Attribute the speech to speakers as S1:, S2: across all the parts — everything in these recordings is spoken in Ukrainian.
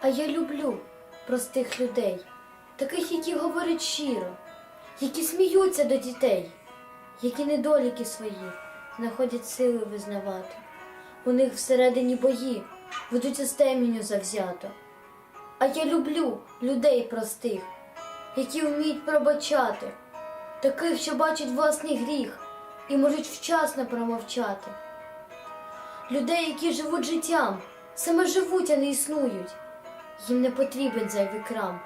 S1: А я люблю простих людей, таких, які говорять щиро, які сміються до дітей, які недоліки свої знаходять сили визнавати. У них всередині бої ведуться з темінню завзято. А я люблю людей простих, які вміють пробачати, таких, що бачать власний гріх і можуть вчасно промовчати. Людей, які живуть життям, саме живуть, а не існують. Їм не потрібен зайвий крам,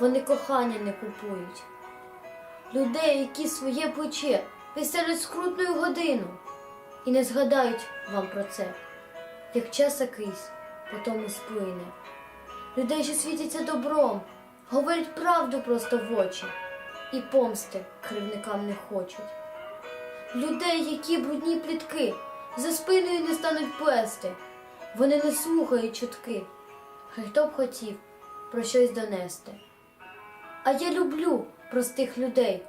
S1: вони кохання не купують. Людей, які своє плече підставлять скрутною годину і не згадають вам про це, як час якийсь потому сплине. Людей, що світяться добром, говорять правду просто в очі і помсти кривникам не хочуть. Людей, які брудні плітки за спиною не стануть плести, вони не слухають чутки. Хто б хотів про щось донести. А я люблю простих людей,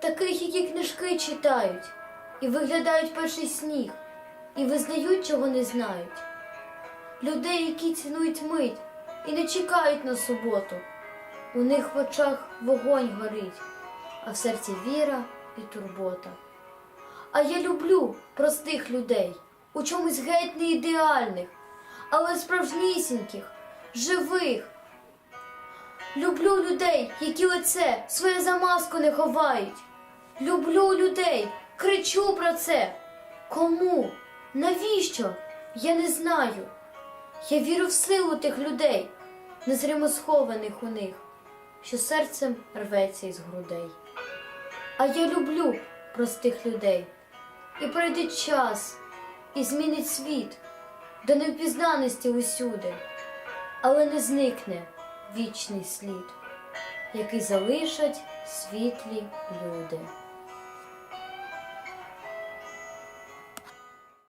S1: таких, які книжки читають, і виглядають перший сніг, і визнають, чого не знають. Людей, які цінують мить і не чекають на суботу. У них в очах вогонь горить, а в серці віра і турбота. А я люблю простих людей, у чомусь геть не ідеальних, але справжнісіньких, живих. Люблю людей, які лице своє за маску не ховають. Люблю людей, кричу про це. Кому? Навіщо? Я не знаю. Я вірю в силу тих людей, незримо схованих у них, що серцем рветься із грудей. А я люблю простих людей. І пройде час, і змінить світ до невпізнаності усюди, але не зникне вічний слід, який залишать світлі люди.